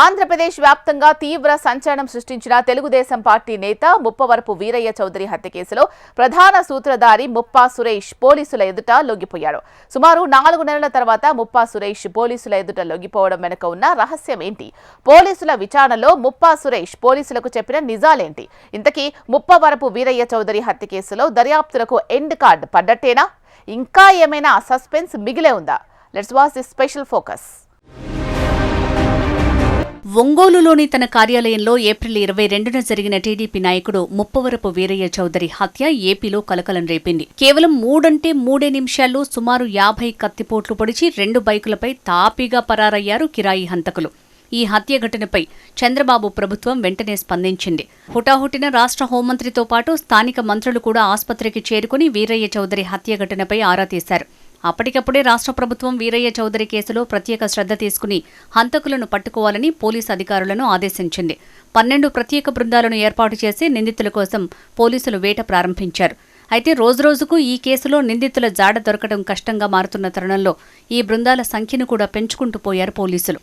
ఆంధ్రప్రదేశ్ వ్యాప్తంగా తీవ్ర సంచలనం సృష్టించిన తెలుగుదేశం పార్టీ నేత ముప్పవరపు వీరయ్య చౌదరి హత్య కేసులో ప్రధాన సూత్రధారి ముప్పా సురేష్ పోలీసుల ఎదుట లొంగిపోయాడు. సుమారు నాలుగు నెలల తర్వాత ముప్పా సురేష్ పోలీసుల ఎదుట లొంగిపోవడం వెనుక ఉన్న రహస్యం ఏంటి? పోలీసుల విచారణలో ముప్పా సురేష్ పోలీసులకు చెప్పిన నిజాలేంటి? ఇంతకీ ముప్పవరపు వీరయ్య చౌదరి హత్య కేసులో దర్యాప్తులకు ఎండ్ కార్డ్ పడ్డట్టేనా? ఇంకా ఏమైనా సస్పెన్స్ మిగిలే ఉందా? Let's watch this special focus. ఒంగోలులోని తన కార్యాలయంలో ఏప్రిల్ ఇరవై రెండున జరిగిన టీడీపీ నాయకుడు ముప్పవరపు వీరయ్య చౌదరి హత్య ఏపీలో కలకలం రేపింది. కేవలం మూడంటే మూడే నిమిషాల్లో సుమారు యాభై కత్తిపోట్లు పొడిచి రెండు బైకులపై తాపీగా పరారయ్యారు కిరాయి హంతకులు. ఈ హత్య ఘటనపై చంద్రబాబు ప్రభుత్వం వెంటనే స్పందించింది. హుటాహుటిన రాష్ట్ర హోంమంత్రితో పాటు స్థానిక మంత్రులు కూడా ఆసుపత్రికి చేరుకుని వీరయ్య చౌదరి హత్య ఘటనపై ఆరా తీశారు. అప్పటికప్పుడే రాష్ట్ర ప్రభుత్వం వీరయ్య చౌదరి కేసులో ప్రత్యేక శ్రద్ధ తీసుకుని హంతకులను పట్టుకోవాలని పోలీసు అధికారులను ఆదేశించింది. పన్నెండు ప్రత్యేక బృందాలను ఏర్పాటు చేసి నిందితుల కోసం పోలీసులు వేట ప్రారంభించారు. అయితే రోజురోజుకు ఈ కేసులో నిందితుల జాడ దొరకడం కష్టంగా మారుతున్న తరుణంలో ఈ బృందాల సంఖ్యను కూడా పెంచుకుంటూ పోయారు పోలీసులు.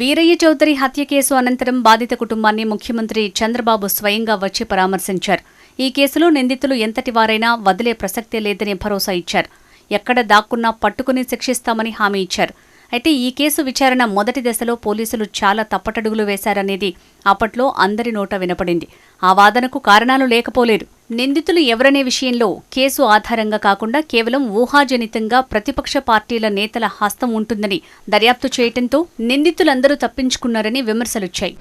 వీరయ్య చౌదరి హత్య కేసు అనంతరం బాధిత కుటుంబాన్ని ముఖ్యమంత్రి చంద్రబాబు స్వయంగా వచ్చి పరామర్శించారు. ఈ కేసులో నిందితులు ఎంతటి వారైనా వదిలే ప్రసక్తే లేదని భరోసా ఇచ్చారు. ఎక్కడ దాక్కున్నా పట్టుకుని శిక్షిస్తామని హామీ ఇచ్చారు. అయితే ఈ కేసు విచారణ మొదటి దశలో పోలీసులు చాలా తప్పటడుగులు వేశారనేది అప్పట్లో అందరి నోట వినపడింది. ఆ వాదనకు కారణాలు లేకపోలేదు. నిందితులు ఎవరనే విషయంలో కేసు ఆధారంగా కాకుండా కేవలం ఊహాజనితంగా ప్రతిపక్ష పార్టీల నేతల హస్తం ఉంటుందని దర్యాప్తు చేయటంతో నిందితులందరూ తప్పించుకున్నారని విమర్శలొచ్చాయి.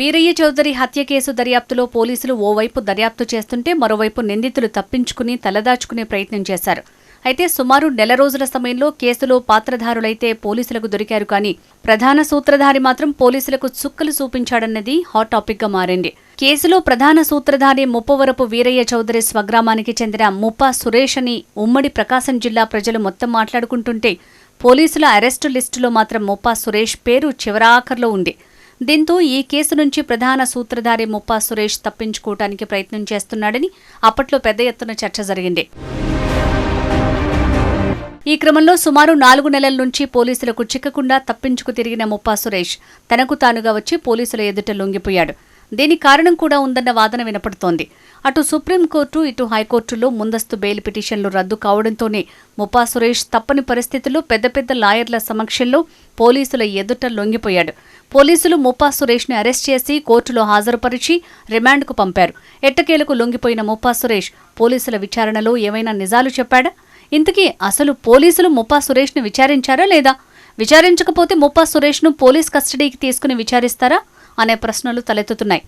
వీరయ్య చౌదరి హత్య కేసు దర్యాప్తులో పోలీసులు ఓవైపు దర్యాప్తు చేస్తుంటే మరోవైపు నిందితులు తప్పించుకుని తలదాచుకునే ప్రయత్నం చేశారు. అయితే సుమారు నెల రోజుల సమయంలో కేసులో పాత్రధారులైతే పోలీసులకు దొరికారు కానీ ప్రధాన సూత్రధారి మాత్రం పోలీసులకు చుక్కలు చూపించాడన్నది హాట్ టాపిక్గా మారింది. కేసులో ప్రధాన సూత్రధారి ముప్పవరపు వీరయ్య చౌదరి స్వగ్రామానికి చెందిన ముప్ప సురేష్ అని ఉమ్మడి ప్రకాశం జిల్లా ప్రజలు మొత్తం మాట్లాడుకుంటుంటే పోలీసుల అరెస్టు లిస్టులో మాత్రం ముప్ప సురేష్ పేరు చివరాఖర్లో ఉంది. దీంతో ఈ కేసు నుంచి ప్రధాన సూత్రధారి ముప్పా సురేష్ తప్పించుకోవటానికి ప్రయత్నం చేస్తున్నాడని అప్పట్లో పెద్ద ఎత్తున చర్చ జరిగింది. ఈ క్రమంలో సుమారు నాలుగు నెలల నుంచి పోలీసులకు చిక్కకుండా తప్పించుకు తిరిగిన ముప్పా సురేష్ తనకు తానుగా వచ్చి పోలీసుల ఎదుట లొంగిపోయాడు. దీనికి కారణం కూడా ఉందన్న వాదన వినపడుతోంది. అటు సుప్రీంకోర్టు ఇటు హైకోర్టులో ముందస్తు బెయిల్ పిటిషన్లు రద్దు కావడంతోనే ముప్పా సురేష్ తప్పని పరిస్థితుల్లో పెద్ద పెద్ద లాయర్ల సమక్షంలో పోలీసుల ఎదుట లొంగిపోయాడు. పోలీసులు ముప్పా సురేష్ని అరెస్ట్ చేసి కోర్టులో హాజరుపరిచి రిమాండ్కు పంపారు. ఎట్టకేలకు లొంగిపోయిన ముప్పా సురేష్ పోలీసుల విచారణలో ఏమైనా నిజాలు చెప్పాడా? ఇంతకీ అసలు పోలీసులు ముప్పా సురేష్ను విచారించారా లేదా? విచారించకపోతే ముప్పా సురేష్ను పోలీస్ కస్టడీకి తీసుకుని విచారిస్తారా? అనే ప్రశ్నలు తలెత్తుతున్నాయి.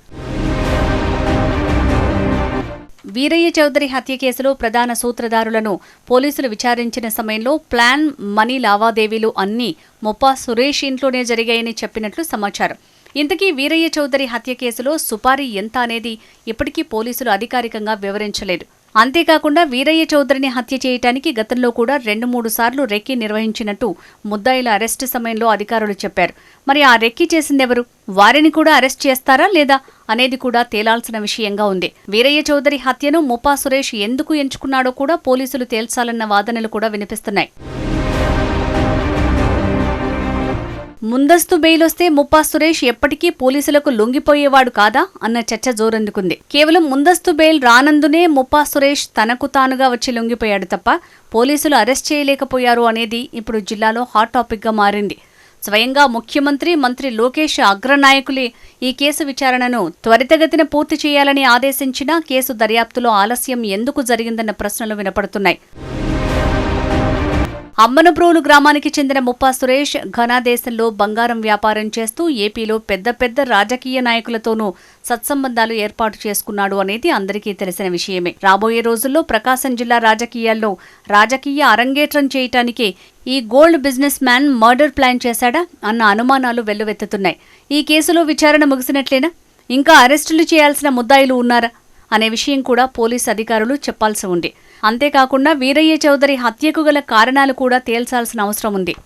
వీరయ్య చౌదరి హత్య కేసులో ప్రధాన సూత్రధారులను పోలీసులు విచారించిన సమయంలో ప్లాన్ మనీ లావాదేవీలు అన్నీ మొప్పా సురేష్ ఇంట్లోనే జరిగాయని చెప్పినట్లు సమాచారం. ఇంతకీ వీరయ్య చౌదరి హత్య కేసులో సుపారీ ఎంత అనేది ఇప్పటికీ పోలీసులు అధికారికంగా వివరించలేదు. అంతేకాకుండా వీరయ్య చౌదరిని హత్య చేయటానికి గతంలో కూడా రెండు మూడు సార్లు రెక్కీ నిర్వహించినట్టు ముద్దాయిల అరెస్టు సమయంలో అధికారులు చెప్పారు. మరి ఆ రెక్కీ చేసిందెవరు? వారిని కూడా అరెస్ట్ చేస్తారా లేదా? అనేది కూడా తేలాల్సిన విషయంగా ఉంది. వీరయ్య చౌదరి హత్యను ముప్పా సురేష్ ఎందుకు ఎంచుకున్నాడో కూడా పోలీసులు తేల్చాలన్న వాదనలు కూడా వినిపిస్తున్నాయి. ముందస్తు బెయిల్ వస్తే ముప్పా సురేష్ ఎప్పటికీ పోలీసులకు లొంగిపోయేవాడు కాదా అన్న చర్చ జోరందుకుంది. కేవలం ముందస్తు బెయిల్ రానందునే ముప్పా సురేష్ తనకు తానుగా వచ్చి లొంగిపోయాడు తప్ప పోలీసులు అరెస్ట్ చేయలేకపోయారు అనేది ఇప్పుడు జిల్లాలో హాట్ టాపిక్గా మారింది. స్వయంగా ముఖ్యమంత్రి మంత్రి లోకేష్ అగ్రనాయకులే ఈ కేసు విచారణను త్వరితగతిన పూర్తి చేయాలని ఆదేశించినా కేసు దర్యాప్తులో ఆలస్యం ఎందుకు జరిగిందన్న ప్రశ్నలు వినపడుతున్నాయి. అమ్మనబ్రోలు గ్రామానికి చెందిన ముప్పా సురేష్ ఘనాదేశంలో బంగారం వ్యాపారం చేస్తూ ఏపీలో పెద్ద పెద్ద రాజకీయ నాయకులతోనూ సత్సంబంధాలు ఏర్పాటు చేసుకున్నాడు అనేది అందరికీ తెలిసిన విషయమే. రాబోయే రోజుల్లో ప్రకాశం జిల్లా రాజకీయాల్లో రాజకీయ అరంగేట్రం చేయటానికే ఈ gold business man murder plan చేశాడా అన్న అనుమానాలు వెల్లువెత్తుతున్నాయి. ఈ కేసులో విచారణ ముగిసినట్లేనా? ఇంకా అరెస్టులు చేయాల్సిన ముద్దాయిలు ఉన్నారా? అనే విషయం కూడా పోలీసు అధికారులు చెప్పాల్సి ఉంది. అంతేకాకుండా వీరయ్య చౌదరి హత్యకు గల కారణాలు కూడా తేల్చాల్సిన అవసరం ఉంది.